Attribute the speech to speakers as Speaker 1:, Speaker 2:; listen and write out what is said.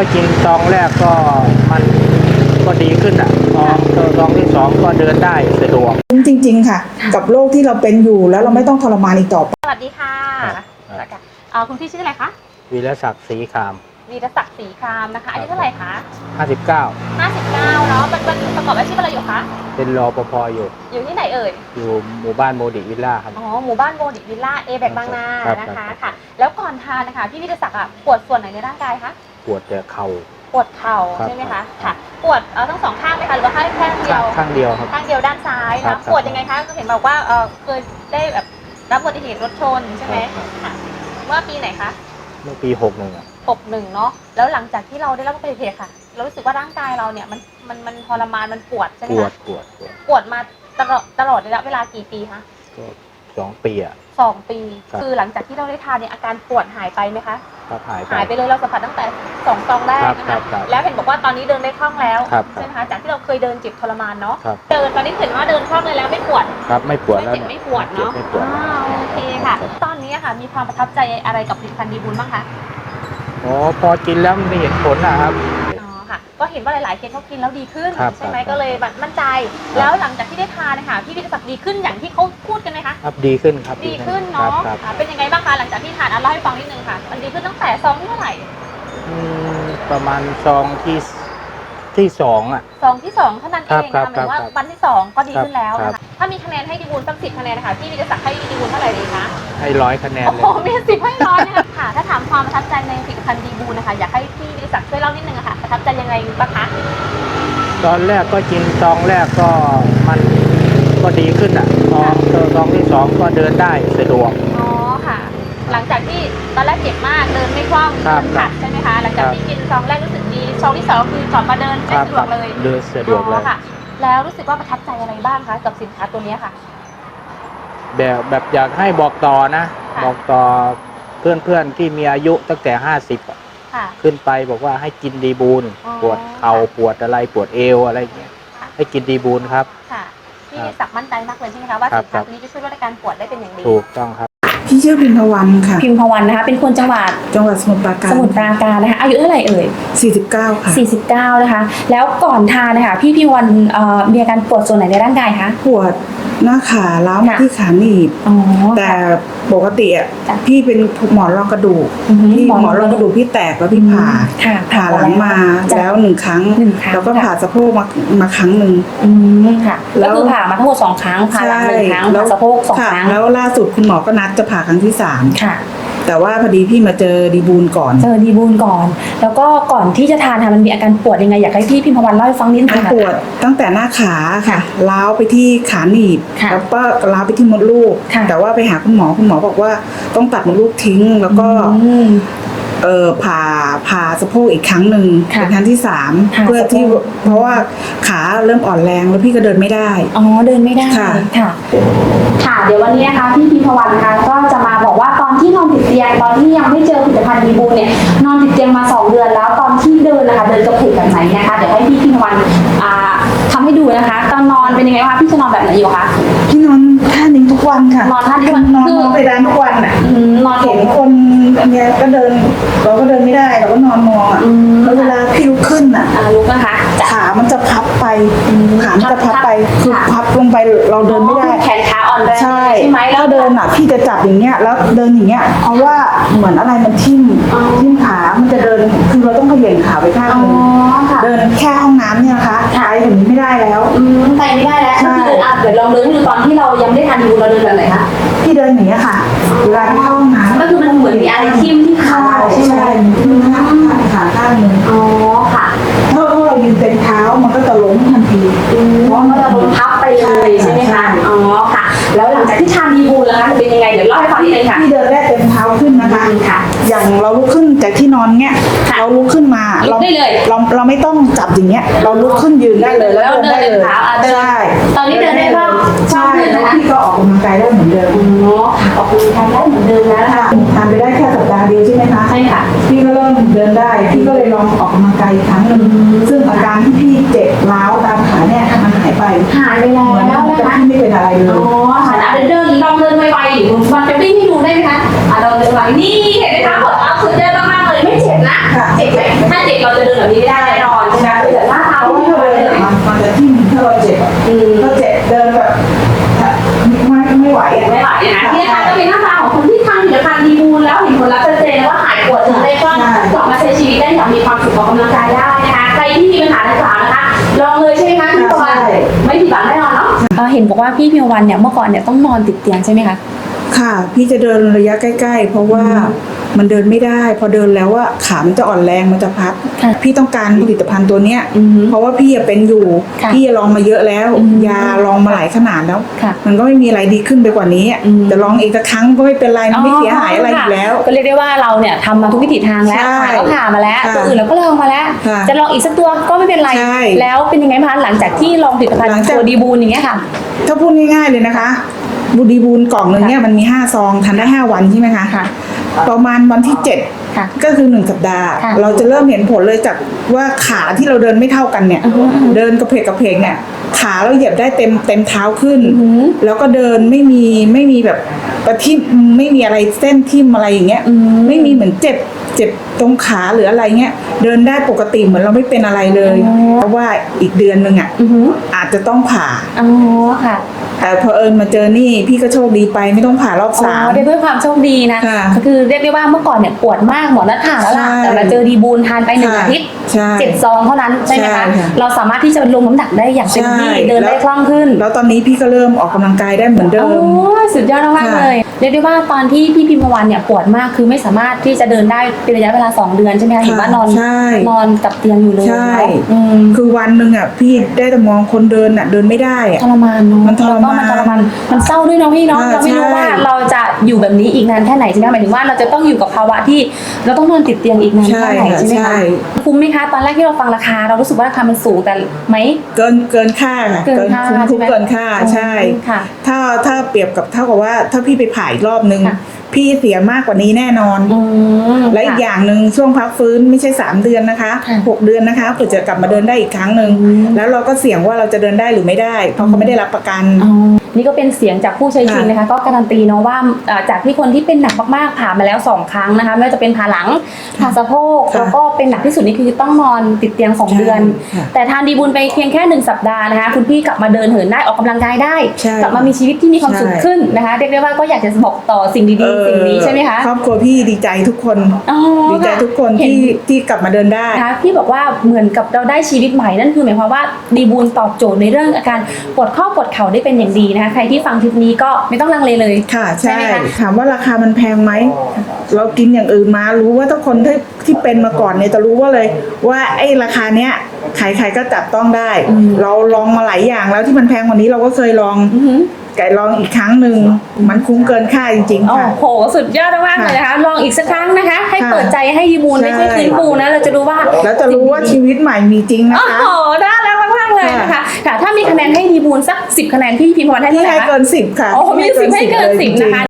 Speaker 1: ก็กินซองแรกก็มันก็ดีขึ้นอะซองซองที่สองก็เดินได้สะดวก
Speaker 2: จริง ๆ ค่ะ กับโรคที่เราเป็นอยู่แล้วเราไม่ต้องทรมานอีกต่อไป
Speaker 3: สวัสดีค่ะ
Speaker 1: ครับ
Speaker 3: สวัสดีค่ะเอ่อคุณพี่ชื่ออะไรคะ
Speaker 1: วีรศักดิ์ศรีคาม
Speaker 3: วีรศักดิ์ศรีครามนะคะอายุเท่าไหร่คะ
Speaker 1: 59
Speaker 3: 59เนาะเป็นเป็นประกอบอาชีพอะไรอยู่คะ
Speaker 1: เป็นรอปภอยู่
Speaker 3: อยู่ที่ไหนเอ่ย
Speaker 1: อยู่หมู่บ้านโมดิวิลล่าครับ
Speaker 3: อ๋อหมู่บ้านโมดิวิลล่าเอแบกบางนา
Speaker 1: ครับ
Speaker 3: นะคะ
Speaker 1: ครับ
Speaker 3: ค่ะ แล้วก่อนทานนะคะพี่วิทยาศักดิ์อะปวดส่วนไหนในร่างกายคะ
Speaker 1: ปวดแต่เข่า
Speaker 3: ปวดเข่า
Speaker 1: ครับ
Speaker 3: ใช่ไหม
Speaker 1: ครั
Speaker 3: คะ
Speaker 1: บ
Speaker 3: ค่ะ ปวดเอ่อทั้งสองข้างไหมคะหรือว่าแค่ข้างเดียว
Speaker 1: ข้างเดียวครับ
Speaker 3: ข้างเดียวด้านซ้าย
Speaker 1: ครั
Speaker 3: นะ
Speaker 1: บครับ
Speaker 3: ปวดยังไงคะเห็นบอกว่าเออเคยได้แบบรับอุบัติเหตุรถชนใช่ไหม
Speaker 1: ครับ
Speaker 3: ค่ะเมื่อปีไหนคะ
Speaker 1: เมื่อปี61อะ
Speaker 3: ปกหนึ่งเนาะแล้วหลังจากที่เราได้รับอุบัติเหตุค่ะ เรารู้สึกว่าร่างกายเราเนี่ยมันมันมันทรมานมันปวดใช่ไห
Speaker 1: ป
Speaker 3: ม
Speaker 1: วด
Speaker 3: คะ
Speaker 1: ปวดปวด
Speaker 3: ปวดมาตลอดตลอดระยะเวลากี่ปีคะ
Speaker 1: ก็ สองปีอะ
Speaker 3: สองปี
Speaker 1: ครับ
Speaker 3: คือหลังจากที่เราได้ทานเนี่ยอาการปวดหายไปไหมคะ
Speaker 1: ครับหายไป
Speaker 3: หายไปเลยเราสัมผัสตั้งแต่สองซองแรกนะ
Speaker 1: ครั
Speaker 3: คะ
Speaker 1: บครับ
Speaker 3: แล้วเห็นบอกว่าตอนนี้เดินได้คล่องแล้ว
Speaker 1: ครับ
Speaker 3: ใช่ไหมคะจากที่เราเคยเดินเจ็บทรมานเนาะ
Speaker 1: ครับ
Speaker 3: เดินตอนนี้เห็นว่าเดินคล่องเลยแล้วไม่ปวด
Speaker 1: ครับไม่ปวด
Speaker 3: ไม่
Speaker 1: แล้ว
Speaker 3: เจ็บ
Speaker 1: เนี่ย
Speaker 3: ไม่ปวดเนาะ
Speaker 1: ไม่ปวด
Speaker 3: อ่าโอเคค่ะตอนนี้ค่ะมีความประทับใจอะไรกับผลิตภัณฑ์ดีบุญบ้างคะ
Speaker 1: อ๋อพอกินแล้วมันเห็นผลนะครับ
Speaker 3: อ๋อค่ะ ก็เห็นว่าหลายๆเคสเขากินแล้วดีขึ้น
Speaker 1: ครับ
Speaker 3: ใช่ไหม
Speaker 1: ครับ
Speaker 3: ก็เลยแบบมั่นใจ แล้วหลังจากที่ได้ทานนะคะพี่วิทยาศักดิ์ดีขึ้นอย่างที่เขาพูดกันไหมคะ
Speaker 1: ครับดีขึ้นครับ
Speaker 3: ดีขึ้นเนาะ
Speaker 1: ครับครับ
Speaker 3: อ่าเป็นยังไงบ้างคะหลังจากที่ทานอะเล่าให้ฟังนิดนึงค่ะ มันดีขึ้นตั้งแต่ซองที่เท่าไหร่
Speaker 1: อืมประมาณซองที่ ที่สองอะ
Speaker 3: ซองที่สองเท่านั้นเอง
Speaker 1: ครั
Speaker 3: นะ
Speaker 1: บ
Speaker 3: หมายถึงว่า
Speaker 1: ครับ
Speaker 3: วันที่สองก็ดีขึ้นแล้ว
Speaker 1: ครั
Speaker 3: นะ
Speaker 1: บ
Speaker 3: คะถ้ามีคะแนนให้ดีบุญสักสิบคะแนนนะคะพี่วิทยาศักดิ์ให้ดีบุญเท่าไหร่ดีคะ
Speaker 1: ให้ร้อยคะแนน
Speaker 3: โอ้
Speaker 1: เล
Speaker 3: โห
Speaker 1: ย
Speaker 3: มีสิบให้ร้อยนะคะค่ะ ถ้าถามความประทับใจในผลิตภัณฑ์ดีบุญนะคะอยากให้พี่วิทยาศักดิ์ช่วยเล่านิดนึงอะค่ะประทับใจยังไงบ้างคะ
Speaker 1: ตอนแรกก็กินซองแรกก็มันก็ดีขึ้นอะซองซองที่สองก็เดินได้สะดวก
Speaker 3: อ๋อค่ะ หลังจากที่ตอนแรกเจ็บมากเดินไม่คล่อง
Speaker 1: ครับ
Speaker 3: เดินขัดใช่ไหมคะหลังจาก
Speaker 1: ครับ
Speaker 3: ที่กินซองแรกรู้สึก ดีซองที่สองคือกลับมาเดินได้สะดวกเลย
Speaker 1: เดินสะดวกเล
Speaker 3: อ๋
Speaker 1: ย
Speaker 3: อค่ะ แล้วรู้สึกว่าประทับใจอะไรบ้างคะกับสินค้าตัวเนี้ยค่ะ
Speaker 1: แบบแบบอยากให้บอกต่อนะ
Speaker 3: ค่ะ
Speaker 1: บอกต่อเพื่อนๆที่มีอายุตั้งแต่ห้าสิบ
Speaker 3: ค่ะ
Speaker 1: ขึ้นไปบอกว่าให้กินดีบูล
Speaker 3: อ๋อ
Speaker 1: ปวดเข่าปวดอะไรปวดเอวอะไรอย่างเงี้ย
Speaker 3: ค่ะ
Speaker 1: ให้กินดีบูลครับ
Speaker 3: ค่ะพี่
Speaker 1: ครับ
Speaker 3: สักดิ์มั่นใจมากเลยใช่ไหมคะว่า
Speaker 1: ครับ
Speaker 3: สินค้า
Speaker 1: ครับ
Speaker 3: ตัวนี้จะช่วยลดอาการปวดได้เป็นอย่างดี
Speaker 1: ถูกต้องครับ
Speaker 2: พี่ชื่อพิมพวันค่ะ
Speaker 4: พิมพวันนะคะ เป็นคนจังหวัด
Speaker 2: จังหวัดสมุทรปราการ
Speaker 4: สมุทรปราการนะคะ อายุเท่าไหร่เอ่ย
Speaker 2: 49 ค่ะ
Speaker 4: 49 นะคะ แล้วก่อนทานนะคะ พี่พิมพวันเอ่อมีอาการปวดส่วนไหนในร่างกายคะ
Speaker 2: ปวด หน้าขาล้าวมา
Speaker 4: ค่ะ
Speaker 2: ที่ขาหนีบ
Speaker 4: อ๋อ
Speaker 2: แต่
Speaker 4: ค่ะ
Speaker 2: ปกติอะ
Speaker 4: จ้ะ
Speaker 2: พี่เป็นหมอนรองกระดูก
Speaker 4: อือฮึ
Speaker 2: พี่
Speaker 4: หมอน
Speaker 2: หมอนรองกระดูกพี่แตกแล้วพี่ผ่า
Speaker 4: ค่ะ
Speaker 2: ผ่าหลังมา
Speaker 4: จ้ะ
Speaker 2: แล้วหนึ่งครั้ง
Speaker 4: หนึ่งครั้ง
Speaker 2: แล้วก็
Speaker 4: จ้ะ
Speaker 2: ผ่าสะโพกมามาครั้งหนึ่ง
Speaker 4: อืมค่ะ
Speaker 2: แล้
Speaker 4: ก็
Speaker 2: ว
Speaker 4: คือผ่ามาทั้งหมดสองครั้งผ่าหลังหนึ่งครั้งผ่าสะโพกสอง
Speaker 2: ค่ะ
Speaker 4: ครั้ง
Speaker 2: แล้วล่าสุดคุณหมอก็นัดจะผ่าครั้งที่สาม
Speaker 4: ค่ะ
Speaker 2: แต่ว่าพอดีพี่มาเจอดีบูลก่อน
Speaker 4: เจอดีบูลก่อน แล้วก็ก่อนที่จะทานค่ะมันมีอาการปวดยังไงอยากให้พี่พิมพวันเล่าให้ฟังนิดนึ
Speaker 2: มัน
Speaker 4: งค่ะ
Speaker 2: ปวดตั้งแต่หน้าขาค่ะล้าวไปที่ขาหนีบ
Speaker 4: ค่ะ
Speaker 2: แล้วก็ล้าวไปที่มดลูก
Speaker 4: ค่ะ
Speaker 2: แต่ว่าไปหาคุณหมอคุณหมอบอกว่าต้องตัดมดลูกทิ้ง แล้วก็
Speaker 4: อืม
Speaker 2: เออผ่าผ่าสะโพกอีกครั้งหนึ่ง
Speaker 4: ค่ะ
Speaker 2: เป็นครั้งที่สาม
Speaker 4: ผ่า
Speaker 2: เพื่อที่
Speaker 4: สะโพก
Speaker 2: เพราะว่าขาเริ่มอ่อนแรงแล้วพี่ก็เดินไม่ได้
Speaker 4: อ๋อเดินไม่ได้
Speaker 2: ค่ะ
Speaker 4: ค่ะ ค่ะ เดี๋ยววันนี้นะคะพี่พิมพวันนะคะก็จะมาบอกว่าตอนที่นอนติดเตียงตอนที่ยังไม่เจอผลิตภัณฑ์ดีบูเนี่ยนอนติดเตียงมาสองเดือนแล้วตอนที่เดินนะคะเดินกระเพกแบบไหนนะคะเดี๋ยวให้พี่พิมพวันอ่าทำให้ดูนะคะ ตอนนอนเป็นยังไงบ้างคะพี่จะนอนแบบไหนอยู่คะ
Speaker 2: พี่นอน ท่านี้ทุกวันค่ะ
Speaker 4: นอนท่านี้ทุกวัน
Speaker 2: นอน
Speaker 4: คือ
Speaker 2: มองไปด้านทุกวันอะ
Speaker 4: อืมนอน
Speaker 2: เห็นคนอันเนี้ยก็เดิน เราก็เดินไม่ได้เราก็นอนมองอะ
Speaker 4: อืม
Speaker 2: แล้วเวลาพี่ลุกขึ้นอะ
Speaker 4: อ่าลุกนะคะจะ
Speaker 2: ขามันจะพับไป ขามันจะพับไป คือ
Speaker 4: ค่ะ
Speaker 2: พับลงไปเราเดินไม่ได้
Speaker 4: แขนขา อ่อนแรง
Speaker 2: ใช่
Speaker 4: ใช่ไหม
Speaker 2: แล้วเดินอะพี่จะจับอย่างเงี้ยแล้วเดินอย่างเงี้ยเพราะว่าเหมือนอะไรมันทิ่ม
Speaker 4: อ๋อ
Speaker 2: ทิ่มขา มันจะเดินคือเราต้องเขย่งขาไปข้าง
Speaker 4: อ๋อ
Speaker 2: หนึง
Speaker 4: ค่ะ
Speaker 2: เดินแค่ห้องน้ำเนี่ยนะคะไปถึงนี้ไม่ได้แล้ว
Speaker 4: อืมไปไม่ได้แล้ว
Speaker 2: ใช่
Speaker 4: ก็คือเดินอะเดี๋ยวลองเดินให้ดูตอนที่เรายังไม่ได้ทานดีบูเราเดินแบบไหนคะ
Speaker 2: พี่เดินอย่างเงี้ยค่ะเวลาที่เข้าห้องน้ำ
Speaker 4: ก็คือมันเหมือนมีอะไรทิ่มที่
Speaker 2: จา
Speaker 4: กที่ทานดีบูลแล้วคะเป็นยังไงเดี๋ยวเล่าให้ฟังนิดนึงค่ะ
Speaker 2: พี่เดินได้เต็มเท้าขึ้นนะคะ
Speaker 4: ค่ะ
Speaker 2: อย่างเราลุกขึ้นจากที่นอนเงี้ย
Speaker 4: ค่ะ
Speaker 2: เราลุกขึ้นมา
Speaker 4: ลุ
Speaker 2: เรา
Speaker 4: กได้เลย
Speaker 2: เราเราไม่ต้องจับอย่างเงี้ย เราลุกขึ้นยืนได้เลย
Speaker 4: แล้ว
Speaker 2: เดินได้
Speaker 4: เดิน
Speaker 2: เลย
Speaker 4: เท้าอะเดิน
Speaker 2: ใช่
Speaker 4: ตอนนี้เดินได้บ้าง
Speaker 2: ใช่
Speaker 4: บ้างขึ้น
Speaker 2: แล้ว
Speaker 4: นะคะ
Speaker 2: พี่ก็ออกกำลังกายได้เหมือนเดิม
Speaker 4: อ๋อค่ะออกกำลังกายได้เหมือนเดิมแล้วนะคะ
Speaker 2: ทานไปได้แค่สัปดาห์เดียวใช่ไหมคะ
Speaker 4: ใช่ค่ะ
Speaker 2: พี่ก็เริ่มเดินได้พี่ก็เลยลองออกกำลังกายอีกครั้งหนึ่งซึ่งอาการที่พี่เจ็บร้าวตามขาเนี่ยมันหายไป
Speaker 4: หายไปแล้ว
Speaker 2: เหมือน
Speaker 4: นะ
Speaker 2: กับ
Speaker 4: คะ
Speaker 2: พี่ไม่เป็นอะไรเล
Speaker 4: อ๋
Speaker 2: ย
Speaker 4: อ อย่างมีความสุขออกกำลังกายได้นะคะใครที่มีปัญหาดังกล่าวนะคะลองเลยใช่ไหมคะพี่ตะวัน
Speaker 2: ใช่
Speaker 4: ไม่ผิดหวังแน่นอนเนาะ เอ่อเห็นบอกว่าพี่พิมวันเนี่ยเมื่อก่อนเนี่ยต้องนอนติดเตียงใช่ไหมคะ
Speaker 2: ค่ะ พี่จะเดินระยะใกล้ ๆ เพราะว่ามันเดินไม่ได้ พอเดินแล้วว่าขามันจะอ่อนแรงมันจะพับ
Speaker 4: ค่ะ
Speaker 2: พี่ต้องการผลิตภัณฑ์ตัวเนี้ย
Speaker 4: อือฮึ
Speaker 2: เพราะว่าพี่อะเป็นอยู่
Speaker 4: ค่ะ
Speaker 2: พี่ลองมาเยอะแล้ว
Speaker 4: อืม
Speaker 2: ยาลองมาหลายขนาดแล้ว
Speaker 4: ค่ะ
Speaker 2: มันก็ไม่มีอะไรดีขึ้นไปกว่านี้อะ
Speaker 4: อืม
Speaker 2: แต่ลองอีกสักครั้งก็ไม่เป็นไรมันไม่เสียหายอะไรอีกแล้ว
Speaker 4: ก็เรียกได้ว่าเราเนี่ยทำมาทุกวิถีทางแล้ว
Speaker 2: ใช่
Speaker 4: ผ่าก็ผ่ามาแล้ว
Speaker 2: ค่ะ
Speaker 4: ตัวอื่นเราก็ลองมาแล้ว
Speaker 2: ค่ะ
Speaker 4: จะลองอีกสักตัวก็ไม่เป็นไร
Speaker 2: ใช่
Speaker 4: แล้วเป็นยังไงคะหลังจากที่ลองผลิตภัณฑ์
Speaker 2: หลังจาก
Speaker 4: ตัวดีบูนอย่างเงี้ยค่ะ
Speaker 2: ถ้าพูดง่ายๆเลยนะคะ บูดีบูนกล่องหนึ่งเนี่ยมันมีห้าซองทานได้ห้าวันใช่ไหมคะ
Speaker 4: ค่ะ
Speaker 2: ประมาณวันที่เจ็ด
Speaker 4: ค่ะ
Speaker 2: ก็คือหนึ่งสัปดาห์
Speaker 4: ค่ะ
Speaker 2: เราจะเริ่มเห็นผลเลยจากว่าขาที่เราเดินไม่เท่ากันเนี่ย
Speaker 4: อือฮึอือฮึ
Speaker 2: เดินกระเพกกระเพกเนี่ย ขาเราเหยียบได้เต็มเต็มเท้าขึ้น
Speaker 4: อือฮึ
Speaker 2: แล้วก็เดินไม่มีไม่มีแบบประทิมไม่มีอะไรเส้นทิ่มอะไรอย่างเงี้ย
Speaker 4: อืม
Speaker 2: ไม่มีเหมือนเจ็บเจ็บตรงขาหรืออะไรเงี้ยเดินได้ปกติเหมือนเราไม่เป็นอะไรเลย
Speaker 4: อ๋อ
Speaker 2: เพราะว่าอีกเดือนหนึ่งอะ
Speaker 4: อือหือ
Speaker 2: อาจจะต้องผ่า
Speaker 4: อ๋อค่ะ
Speaker 2: แต่พอเอิญมาเจอนี่พี่ก็โชคดีไปไม่ต้องผ่ารอบสาม
Speaker 4: อ๋อได้ด้วยความโชคดีนะ
Speaker 2: ค่ะ
Speaker 4: ก็คือเรียกได้ว่าเมื่อก่อนเนี่ยปวดมากหมอนัดผ่าแล้วล่ะ
Speaker 2: ใช่
Speaker 4: แต่มาเจอดีบูนทานไปหนึ่ง
Speaker 2: ค่ะ
Speaker 4: อาทิตย์
Speaker 2: ใช่
Speaker 4: เจ็ดซองเท่านั้นใช่ไหม
Speaker 2: ใช่
Speaker 4: คะ
Speaker 2: ค่ะ
Speaker 4: เราสามารถที่จะลงน้ำหนักได้อย่างเต็มที่
Speaker 2: ใช่
Speaker 4: เดินได้
Speaker 2: แล้ว
Speaker 4: คล่องขึ้น
Speaker 2: แล้วตอนนี้พี่ก็เริ่มออกกำลังกายได้เหมือนเดิ
Speaker 4: โอ้
Speaker 2: ม
Speaker 4: สุดยอดมากๆ
Speaker 2: ค่ะ
Speaker 4: เลยเรียกได้ว่าตอนที่พี่พิมพวันเนี่ยปวดมากคือไม่สามารถที่จะเดินได้เป็นระยะเวลา 2 เดือนใช่ไหมคะเห็นว่านอน
Speaker 2: ใช่
Speaker 4: นอนกับเตียงอยู่เลย
Speaker 2: ใช่
Speaker 4: อืม
Speaker 2: คือวันหนึ่งอะพี่ได้แต่มองคนเดินอะเดินไม่ได้อะ
Speaker 4: ทรมานเนาะ
Speaker 2: มันทรมาน
Speaker 4: แล้วก็มันทรมานมันเศร้าด้วยเนาะพี่เนาะ
Speaker 2: อ่า
Speaker 4: เราไม่รู้
Speaker 2: ใช่
Speaker 4: ว่าเราจะอยู่แบบนี้อีกนานแค่ไหนใช่ไหมหมายถึงว่าเราจะต้องอยู่กับภาวะที่เราต้องนอนติดเตียงอีกนานแค่ไหน
Speaker 2: ใช่ค่ะ
Speaker 4: ใช่ไหม
Speaker 2: ใช่
Speaker 4: คะคุ้มไหมคะตอนแรกที่เราฟังราคา เรารู้สึกว่าราคามันสูงแต่ไหม
Speaker 2: เกินเกินค่าค่ะ
Speaker 4: เกินค่า
Speaker 2: คุ้ม
Speaker 4: ใช่
Speaker 2: คุ้ม
Speaker 4: ไหม
Speaker 2: เกินค่าใช่
Speaker 4: ค่ะ
Speaker 2: ถ้าถ้าเปรียบกับเท่ากับว่าถ้าพี่ไปผ่าอีกรอบนึง
Speaker 4: ค่ะ
Speaker 2: พี่เสียมากกว่านี้แน่นอน
Speaker 4: อืม
Speaker 2: และอีก
Speaker 4: ค่ะ
Speaker 2: อย่างหนึ่งช่วงพักฟื้นไม่ใช่3เดือนนะคะ
Speaker 4: ค่ะ
Speaker 2: 6เดือนนะคะเผื่อจะกลับมาเดินได้อีกครั้งหนึ่ง
Speaker 4: อืม
Speaker 2: แล้วเราก็เสี่ยงว่าเราจะเดินได้หรือไม่ได้ เพราะเขาไม่ได้รับประกัน
Speaker 4: อ๋อนี่ก็เป็นเสียงจากผู้ใช้จริง
Speaker 2: ค่ะ
Speaker 4: นะคะ ก็การันตีเนาะว่าเอ่อจากที่คนที่เป็นหนักมากๆผ่ามาแล้วสองครั้งนะคะไม่ว่าจะเป็นผ่าหลังผ่าสะโพก
Speaker 2: ค่ะ
Speaker 4: แล้วก็เป็นหนักที่สุดนี่คือต้องนอนติดเตียงสอง
Speaker 2: ใช่
Speaker 4: เดือน
Speaker 2: ค่ะ
Speaker 4: แต่ทานดีบุญไปเพียงแค่หนึ่งสัปดาห์นะคะ คุณพี่กลับมาเดินเหินได้ออกกำลังกายได้
Speaker 2: ใช่
Speaker 4: กลับมามีชีวิตที่มีความสุข
Speaker 2: ใช่
Speaker 4: ขึ้นนะคะ เรียกได้ว่าก็อยากจะบอกต่อสิ่งดีๆสิ่งนี้ใช่ไหมคะ
Speaker 2: ครอบครัวพี่ดีใจทุกคน
Speaker 4: อ๋อ
Speaker 2: ดีใจ
Speaker 4: ค่ะ
Speaker 2: ทุกคน
Speaker 4: เห็น
Speaker 2: ที่ที่กลับมาเดินได้
Speaker 4: นะคะพี่บอกว่าเหมือนกับเราได้ชีวิตใหม่นั่นคือหมายความว่าดีบูลตอบโจทย์ในเรื่องอาการปวดข้อปวดเข่าได้เป็นอย่างดีนะคะใครที่ฟังคลิปนี้ก็ไม่ต้องลังเลเลย
Speaker 2: ค่ะ
Speaker 4: ใช่
Speaker 2: ใช่
Speaker 4: ไหมคะ
Speaker 2: ถามว่าราคามันแพงไหมเรากินอย่างอื่นมารู้ว่าถ้าคนที่ที่เป็นมาก่อนเนี่ยจะรู้ว่าเลย ว่าไอ้ราคาเนี้ยใครๆก็จับต้องได้
Speaker 4: อืม
Speaker 2: เราลองมาหลายอย่างแล้วที่มันแพงกว่านี้เราก็เคยลอง
Speaker 4: อือหือ
Speaker 2: ไก่ลองอีกครั้งหนึ่งมันคุ้มเกินค่าจริงๆ
Speaker 4: โอ้
Speaker 2: ค่ะ
Speaker 4: โห สุดยอดมากๆเลยนะคะลองอีกสักครั้งนะคะ ให้
Speaker 2: ค่ะ
Speaker 4: เปิดใจให้ดีบูลไม่ใช่
Speaker 2: ใช่
Speaker 4: ฟื้นฟูนะ เราจะรู้ว่า
Speaker 2: แล้วจะรู้ว่าชีวิตใหม่มีจริงนะ
Speaker 4: โอ้
Speaker 2: คะ
Speaker 4: โหน่ารักมากๆเลยนะคะค่ะถ้ามีคะแนนให้ดีบูลสักสิบคะแนนพี่พิมพ์วันให้
Speaker 2: พี่
Speaker 4: เท่าไหร่
Speaker 2: ให้
Speaker 4: คะ
Speaker 2: เกินสิบค่ะ
Speaker 4: โอ้โหมีสิบให้เกิน
Speaker 2: ลย
Speaker 4: สิบ
Speaker 2: จริงๆ
Speaker 4: นะคะ